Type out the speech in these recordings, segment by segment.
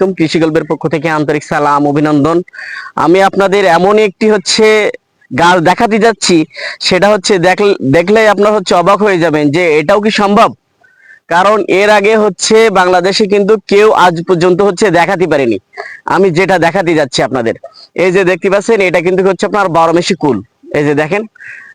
আলাইকুম, কৃষি গল্পের পক্ষ থেকে আন্তরিক সালাম, অভিনন্দন। আমি আপনাদের এমন একটি হচ্ছে গাছ দেখাতে যাচ্ছি, সেটা হচ্ছে দেখলে আপনার হচ্ছে অবাক হয়ে যাবেন যে এটাও কি সম্ভব? কারণ এর আগে হচ্ছে বাংলাদেশে কিন্তু কেউ আজ পর্যন্ত হচ্ছে দেখাতে পারেনি। আমি যেটা দেখাতে যাচ্ছি আপনাদের। এই যে দেখতে পাচ্ছেন, এটা কিন্তু হচ্ছে আপনার বারো মেশি কুল। এই যে দেখেন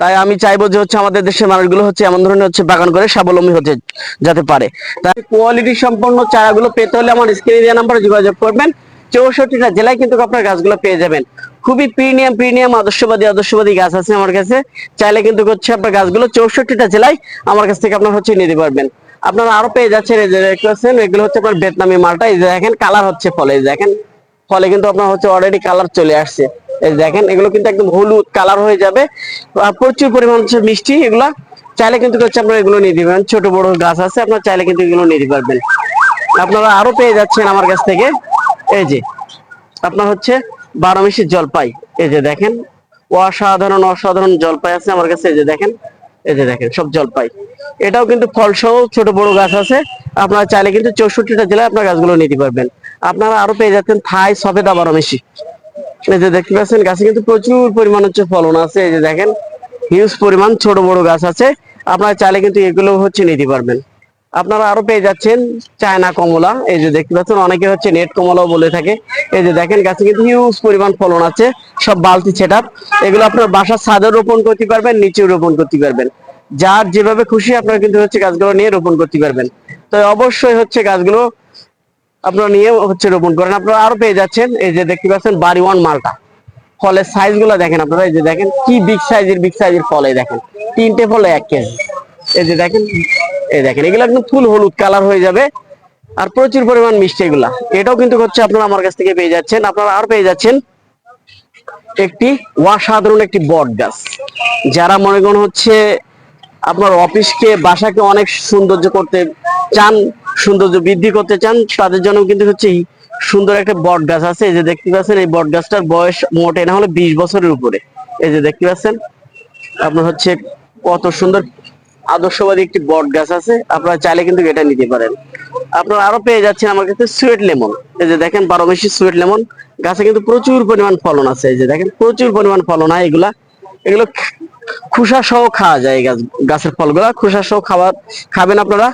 তাই আমি চাইব যে হচ্ছে আমাদের দেশের মানুষগুলো হচ্ছে এমন ধরনের হচ্ছে বাগান করে স্বাবলম্বী হতে যাতে পারে। তাই কোয়ালিটি সম্পন্ন চারাগুলো পেতে হলে আমার স্ক্রিনে দেওয়া নাম্বারে যোগাযোগ করবেন। চৌষট্টিটা জেলায় কিন্তু আপনার গাছগুলো পেয়ে যাবেন। খুবই প্রিমিয়াম প্রিমিয়াম আদর্শবাদী আদর্শবাদী গাছ আছে আমার কাছে। চাইলে কিন্তু হচ্ছে আপনার গাছগুলো চৌষট্টিটা জেলায় আমার কাছ থেকে আপনার হচ্ছে নিতে পারবেন। আপনারা আরও পেয়ে যাচ্ছেন এই যে দেখতে এগুলো হচ্ছে আপনার ভিয়েতনামি মালটা। এই যে দেখেন কালার হচ্ছে ফলে। দেখেন, ফলে কিন্তু আপনার হচ্ছে অলরেডি কালার চলে আসছে। দেখেন, এগুলো কিন্তু একদম হলুদ কালার হয়ে যাবে। প্রচুর পরিমাণ হচ্ছে মিষ্টি, এগুলা চাইলে কিন্তু হচ্ছে আপনারা এগুলো নিয়ে দিবেন। ছোট বড় গাছ আছে, আপনারা চাইলে কিন্তু এগুলো নিতে পারবেন। আপনারা আরও পেয়ে যাচ্ছেন আমার কাছ থেকে। এই যে, আপনার হচ্ছে বারো মিশি জলপাই। এই যে দেখেন, অসাধারণ অসাধারণ জলপাই আছে আমার কাছে। এই যে দেখেন, এই যে দেখেন, সব জলপাই। এটাও কিন্তু ফল সহ ছোট বড় গাছ আছে। আপনারা চাইলে কিন্তু চৌষট্টিটা জেলায় আপনার গাছগুলো নিতে পারবেন। আপনারা আরও পেয়ে যাচ্ছেন থাই সফেদা বারো মিশি এই যে দেখতে পাচ্ছেন, গাছে কিন্তু প্রচুর পরিমাণ হচ্ছে ফলন আছে। এই যে দেখেন হিউজ পরিমাণ ছোট বড় গাছ আছে। আপনারা চাইলে কিন্তু এগুলো হচ্ছে নিতে পারবেন। আপনারা আরও পেয়ে যাচ্ছেন চায়না কমলা। এই যে দেখতে পাচ্ছেন, অনেকে হচ্ছে নেট কমলাও বলে থাকে। এই যে দেখেন, গাছে কিন্তু হিউজ পরিমাণ ফলন আছে। সব বালতি সেট এগুলো আপনার বাসার ছাদে রোপণ করতে পারবেন নিচে রোপণ করতে পারবেন। যার যেভাবে খুশি আপনারা কিন্তু হচ্ছে গাছগুলো নিয়ে রোপণ করতে পারবেন। তো অবশ্যই হচ্ছে গাছগুলো আপনারা নিয়ে হচ্ছে রোপণ করেন। আপনারা আরও পেয়ে যাচ্ছেন, এই যে দেখতে পাচ্ছেন বাড়ি ওয়ান মালটা। ফলের সাইজগুলো দেখেন আপনারা, এই যে দেখেন, কি বিগ সাইজের বিগ সাইজের ফল দেখেন। তিনটে ফলে এক কেজি। এই যে দেখেন, এই দেখেন, এগুলো একদম ফুল হলুদ কালার হয়ে যাবে। আর প্রচুর পরিমাণ মিষ্টি এগুলা। এটাও কিন্তু হচ্ছে আপনারা আমার কাছ থেকে পেয়ে যাচ্ছেন। আপনারা আর পেয়ে যাচ্ছেন একটি অসাধারণ একটি বট গাছ। যারা মনে করেন হচ্ছে আপনার অফিসকে বাসাকে অনেক সৌন্দর্য করতে চান সৌন্দর্য বৃদ্ধি করতে চান, তাদের জন্য কিন্তু হচ্ছে সুন্দর একটা বট গাছ আছে। এই যে দেখতে পাচ্ছেন, এই বট গাছটার বয়স মোটে না হলে বিশ বছরের উপরে। এই যে দেখতে পাচ্ছেন, আপনার হচ্ছে কত সুন্দর আদর্শবাদী একটি বট গাছ আছে। আপনারা চাইলে কিন্তু এটা নিতে পারেন। আপনারা আরও পেয়ে যাচ্ছেন আমার কাছে সুয়েট লেমন। এই যে দেখেন, বারো মাসি সুয়েট লেমন। গাছে কিন্তু প্রচুর পরিমাণ ফলন আছে। এই যে দেখেন, প্রচুর পরিমাণ ফলন হয় এগুলা। এগুলো খোসা সহ খাওয়া যায় গাছ, গাছের ফলগুলা। খোসা সহ খাওয়া, খাবেন আপনারা।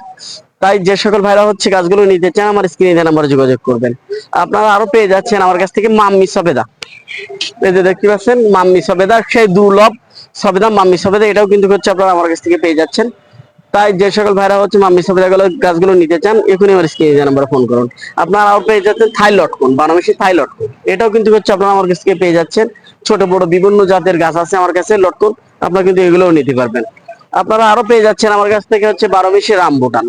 তাই যে সকল ভাইরা হচ্ছে গাছগুলো নিতে চান আমার স্ক্রিনে নাম্বারে যোগাযোগ করবেন। আপনারা আরও পেয়ে যাচ্ছেন আমার কাছ থেকে মাম্মি সবেদা। এই যে দেখতে পাচ্ছেন, মাম্মি সবেদা সেই দুর্লভ সবেদা, মাম্মি সবেদা, এটাও কিন্তু হচ্ছে আপনারা আমার কাছ থেকে পেয়ে যাচ্ছেন। তাই যে সকল ভাইরা হচ্ছে মাম্মি সবেদা গুলো গাছগুলো নিতে চান, এখনই আমার স্ক্রিনে দেওয়া নাম্বারে ফোন করুন। আপনারা আরও পেয়ে যাচ্ছেন থাই লটকন বানামেশি থাই লটকন এটাও কিন্তু হচ্ছে আপনারা আমার কাছ থেকে পেয়ে যাচ্ছেন। ছোট, বড় বিভিন্ন জাতের গাছ আছে আমার কাছে, লটকন, আপনারা কিন্তু এগুলোও নিতে পারবেন। আপনারা আরও পেয়ে যাচ্ছেন আমার কাছ থেকে হচ্ছে বারো বারোমেশি রামবুটান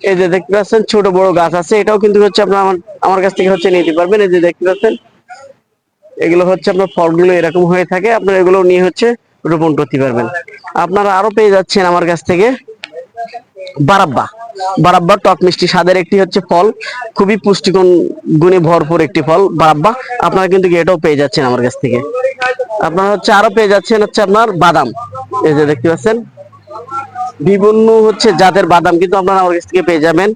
এই যে দেখতে পাচ্ছেন, ছোট বড় গাছ আছে। এটাও কিন্তু হচ্ছে আপনার আমার কাছ থেকে হচ্ছে নিতে পারবেন। এই যে দেখতে পাচ্ছেন, এগুলো হচ্ছে আপনার ফলগুলো এরকম হয়ে থাকে। আপনার এগুলো নিয়ে হচ্ছে রোপণ করতে পারবেন। আপনারা আরও পেয়ে যাচ্ছেন আমার কাছ থেকে বারাব্বা। বারাব্বা টক মিষ্টি স্বাদের একটি হচ্ছে ফল। খুবই পুষ্টিগুণ, গুণে ভরপুর একটি ফল, বারাব্বা। আপনারা কিন্তু এটাও পেয়ে যাচ্ছেন আমার কাছ থেকে। আপনারা হচ্ছে আরও পেয়ে যাচ্ছেন হচ্ছে আপনার বাদাম। এই যে দেখতে পাচ্ছেন বিভিন্ন হচ্ছে জাতের বাদাম কিন্তু আপনারা আমার কাছ থেকে পেয়ে যাবেন।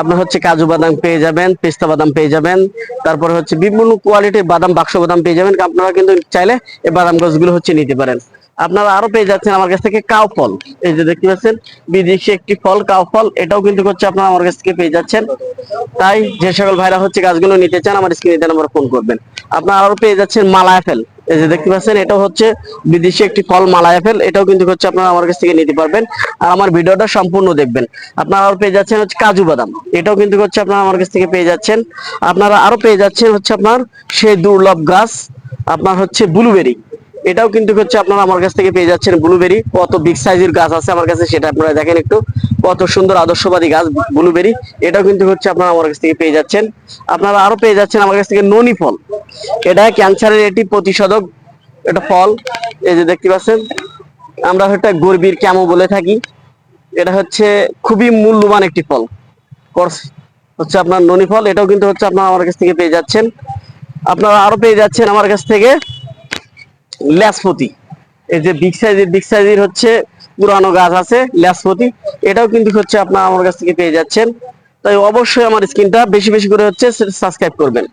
আপনার হচ্ছে কাজু বাদাম পেয়ে যাবেন, পেস্তা বাদাম পেয়ে যাবেন। তারপরে হচ্ছে বিভিন্ন কোয়ালিটির বাদাম, বাক্স বাদাম পেয়ে যাবেন। আপনারা কিন্তু চাইলে এই বাদাম গাছগুলো হচ্ছে নিতে পারেন। আপনারা আরও পেয়ে যাচ্ছেন আমার কাছ থেকে কাউ ফল। এই যে দেখতে পাচ্ছেন, বিদেশি একটি ফল, কাউ ফল, এটাও কিন্তু হচ্ছে আপনারা আমার কাছ থেকে পেয়ে যাচ্ছেন। তাই যে সকল ভাইরা হচ্ছে গাছগুলো নিতে চান, আমার স্ক্রিনে নাম্বার ফোন করবেন। আপনারা আরও পেয়ে যাচ্ছেন মালা এই যে দেখতে পাচ্ছেন এটা হচ্ছে বিদেশি একটি ফল মালা অ্যাপেল এটাও কিন্তু হচ্ছে আপনারা আমার কাছ থেকে নিতে পারবেন। আর আমার ভিডিওটা সম্পূর্ণ দেখবেন। আপনারা আরও পেয়ে যাচ্ছেন হচ্ছে কাজু বাদাম। এটাও কিন্তু হচ্ছে আপনারা আমার কাছ থেকে পেয়ে যাচ্ছেন। আপনারা আরও পেয়ে যাচ্ছেন হচ্ছে আপনার সেই দুর্লভ গাছ, আপনার হচ্ছে ব্লুবেরি এটাও কিন্তু হচ্ছে আপনারা আমার কাছ থেকে পেয়ে যাচ্ছেন ব্লুবেরি কত বিগ সাইজের গাছ আছে আমার কাছে সেটা আপনারা দেখেন একটু। কত সুন্দর আদর্শবাদী গাছ ব্লুবেরি এটাও কিন্তু হচ্ছে আপনারা আমার কাছ থেকে পেয়ে যাচ্ছেন। আপনারা আরও পেয়ে যাচ্ছেন আমার কাছ থেকে ননি ফল। এটা ক্যান্সারের এটি প্রতিষেধক, এটা ফল। এই যে দেখতে পাচ্ছেন, আমরা এটা গর্বির ক্যামো বলে থাকি। এটা হচ্ছে খুবই মূল্যবান একটি ফল। হচ্ছে আপনার ননি ফল, এটাও কিন্তু হচ্ছে আপনারা আমার কাছ থেকে পেয়ে যাচ্ছেন। আপনারা আরও পেয়ে যাচ্ছেন আমার কাছ থেকে ল্যাসপতি। এই যে বিগ সাইজের বিগ হচ্ছে পুরানো গাছ আছে, ল্যাসপতি। এটাও কিন্তু হচ্ছে আপনার আমার কাছ থেকে পেয়ে যাচ্ছেন। তাই অবশ্যই আমার স্ক্রিনটা বেশি বেশি করে হচ্ছে সাবস্ক্রাইব করবেন।